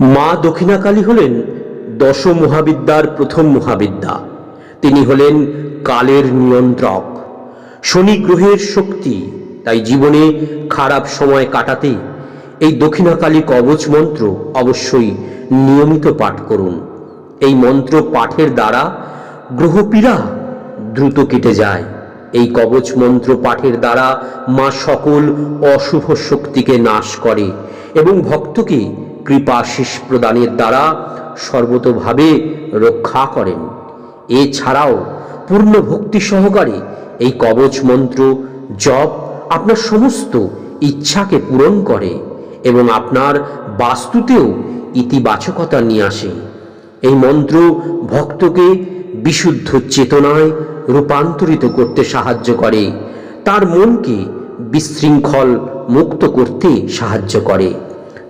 মা দক্ষিণাকালী হলেন দশ মহাবিদ্যার প্রথম মহাবিদ্যা। তিনি হলেন কালের নিয়ন্ত্রক। শনি গ্রহের শক্তি, তাই জীবনে খারাপ সময় কাটাতে এই দক্ষিণাকালী কবচ মন্ত্র অবশ্যই নিয়মিত পাঠ করুন। এই মন্ত্র পাঠের দ্বারা গ্রহপীড়া দ্রুত কেটে যায়। এই কবচ মন্ত্র পাঠের দ্বারা মা সকল অশুভ শক্তিকে নাশ করে এবং ভক্তকে কৃপাশিস প্রদানের দ্বারা সর্বতোভাবে রক্ষা করেন। এছাড়াও পূর্ণ ভক্তি সহকারে এই কবচ মন্ত্র, জপ আপনার সমস্ত ইচ্ছাকে পূরণ করে এবং আপনার বাস্তুতেও ইতিবাচকতা নিয়ে আসে। এই মন্ত্র ভক্তকে বিশুদ্ধ চেতনায় রূপান্তরিত করতে সাহায্য করে, তার মনকে বিশৃঙ্খল মুক্ত করতে সাহায্য করে।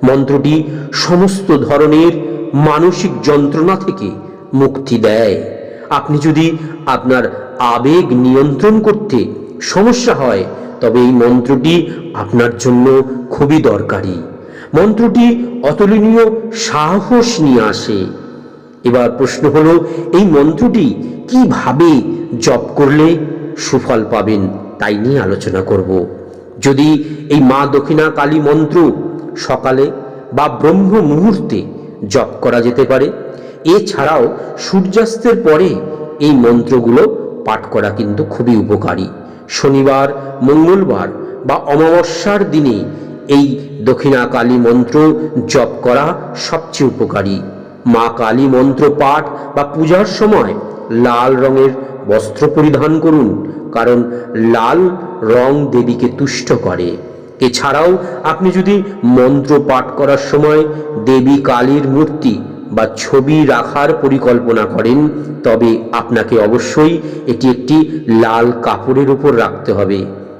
মন্ত্রটি সমস্ত ধরনের মানসিক যন্ত্রণা থেকে মুক্তি দেয়। আপনি যদি আপনার আবেগ নিয়ন্ত্রণ করতে সমস্যা হয়, তবে এই মন্ত্রটি আপনার জন্য খুবই দরকারি। মন্ত্রটি অতুলনীয় সাহস নিয়ে আসে। এবার প্রশ্ন হলো, এই মন্ত্রটি কীভাবে জপ করলে সুফল পাবেন? তাই নিয়ে আলোচনা করব। যদি এই মা দক্ষিণা কালী মন্ত্র সকালে বা ব্রহ্ম মুহূর্তে জপ করা যেতে পারে। এছাড়াও সূর্যাস্তের পরে এই মন্ত্রগুলো পাঠ করা কিন্তু খুবই উপকারী। শনিবার, মঙ্গলবার বা অমাবস্যার দিনে এই দক্ষিণা কালী মন্ত্র জপ করা সবচেয়ে উপকারী। মা কালী মন্ত্র পাঠ বা পূজার সময় লাল রঙের বস্ত্র পরিধান করুন, কারণ লাল রং দেবীকে তুষ্ট করে। এছাড়াও আপনি যদি মন্ত্র পাঠ করার সময় দেবী কালীর মূর্তি বা ছবি রাখার পরিকল্পনা করেন, তবে আপনাকে অবশ্যই এটি একটি লাল কাপড়ের উপর রাখতে হবে।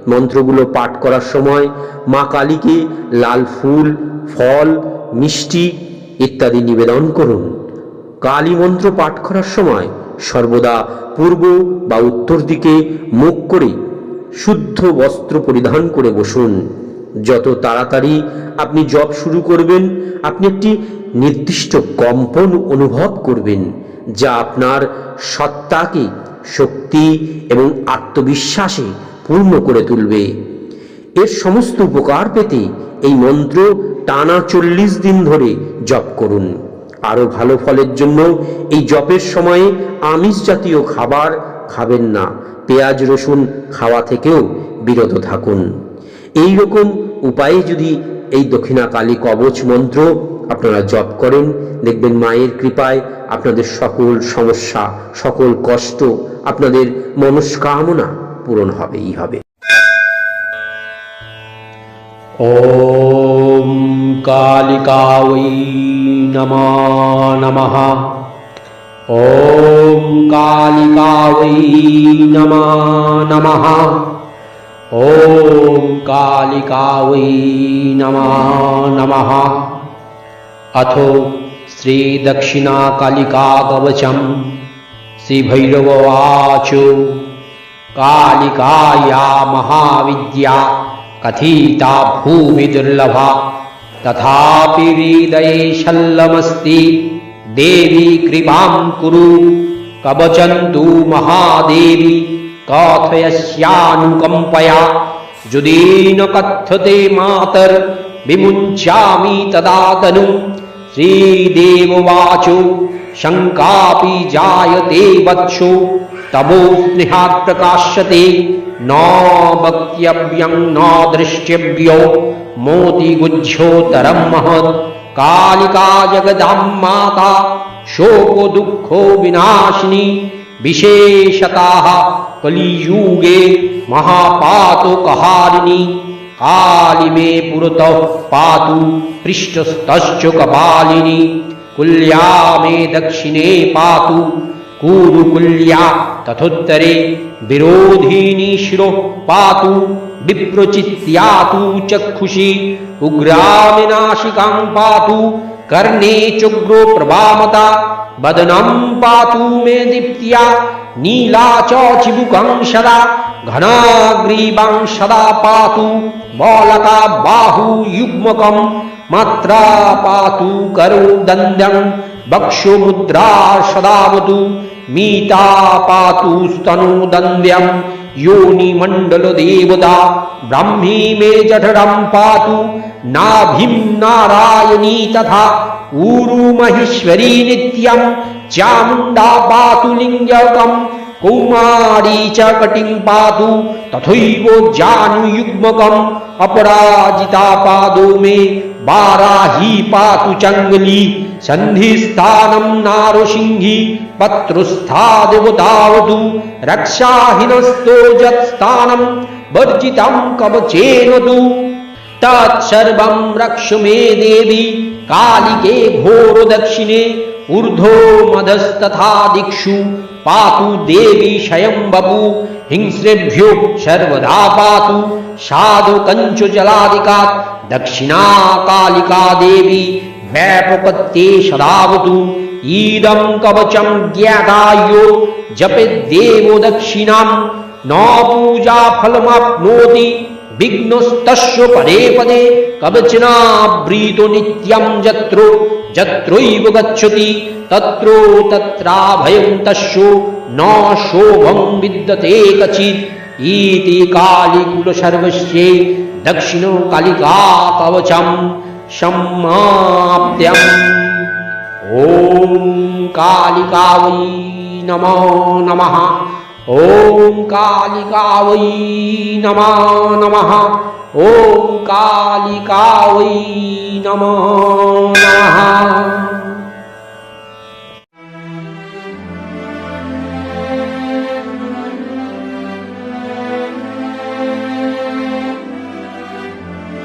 মন্ত্রগুলো পাঠ করার সময় মা কালীকে লাল ফুল, ফল, মিষ্টি ইত্যাদি নিবেদন করুন। কালী মন্ত্র পাঠ করার সময় সর্বদা পূর্ব বা উত্তর দিকে মুখ করে শুদ্ধ বস্ত্র পরিধান করে বসুন। যত তাড়াতাড়ি আপনি জপ শুরু করবেন, আপনি একটি নির্দিষ্ট কম্পন অনুভব করবেন, যা আপনার সত্তাকে, শক্তি এবং আত্মবিশ্বাসে পূর্ণ করে তুলবে। এর সমস্ত উপকার পেতে এই মন্ত্র টানা চল্লিশ দিন ধরে জপ করুন। আরও ভালো ফলের জন্য এই জপের সময়ে আমিষ জাতীয় খাবার খাবেন না। পেঁয়াজ, রসুন খাওয়া থেকেও বিরত থাকুন। এই রকম উপায়ে যদি এই দক্ষিণা কালী কবচ মন্ত্র আপনারা জপ করেন দেখবেন মায়ের কৃপায় আপনাদের সকল সমস্যা সকল কষ্ট আপনাদের মনস্কামনা পূরণ হবেই হবে ॐ कालिकावै नमो नमः ॐ कालिकावै नमो नमः ॐ कालिकावै नमो नमः। अथो श्रीदक्षिणाकालिकाकवचम् श्रीभैरववाच। कालिकाया महाविद्या कथिता भूमि दुर्लभा तथापि हृदये शल्लमस्ति। देवी कृपां कुरु। कवचन्तु महादेवी कथयस्यानुकम्पया। जुदीन कथ्यते मातर्, विमुञ्चामि तदा तनु श्रीदेववाचो, शङ्कापि जायते वत्सो। तमो स्नेहात् प्रकाश्यते न वक्तव्यं न दृष्टव्यो मोतिगुज्झोत्तरं महत्। कालिका जगदां माता शोको दुःखो विनाशिनी। विशेषताः कलियुगे महापातोकहारिणी काली मे पुरतः पातु पृष्ठस्तश्च कपालिनी कुल्या मे दक्षिणे पातु कूरुकुल्या तथोत्तरे विरोधिनी शिरो पातु, विप्रचित्यातु चक्षुषि, उग्रामिनाशिकां पातु कर्णे चुग्रो प्रभामता वदनं पातु मे दीप्त्या, नीला च चिबुकं सदा घनाग्रीवां सदा पातु बालका बाहुयुग्मकं मात्रा पातु करो वक्षो मुद्रा सदावतु, मीता पातु स्तनो दन्द्यं योनिमण्डलदेवता, ब्रह्मी मे जठरं पातु नाभिं नारायणी तथा ऊरुमहेश्वरी नित्यं चामुण्डा पातु लिङ्गकम् कौमारी च कटिं पातु तथैव जानुयुग्मकम् अपराजिता पादो मे वाराही पातु चङ्गली सन्धिस्थानं नारसिंही पत्रुस्थादिवतावतु रक्षाहीनस्तो यत्स्थानं वर्जितं कवचेन तु तत्सर्वं रक्ष मे देवी कालिके घोर दक्षिणे, ऊर्ध्वो मधस्तथा दिक्षु, पातु देवी शयं बपु हिंस्रेभ्यो सर्वदा पातु, साधु कञ्चुजलादिकात्, दक्षिणा कालिका देवी व्यापपत्ये सदावतु, ईदं कवचं ज्ञातायो, जपेद्देवो दक्षिणां, न पूजा पूजाफलमाप्नोति বিঘ্নস্তস্য পদে পদে কবচনাবৃত নিত্যম যত্র, যত্রৈব গচ্ছতি, তত্র তত্রাভয়ম তস্য, ন শোভম বিদ্যতে কচিত ইতি কালীকুল সর্বস্যে দক্ষিণ কালিকা কবচম সম্মাপ্ত্যম ওম কালিকাবৈ নমো নমঃ ॐ कालिका वै नम नमः। ॐ कालिका वै नमो नमः।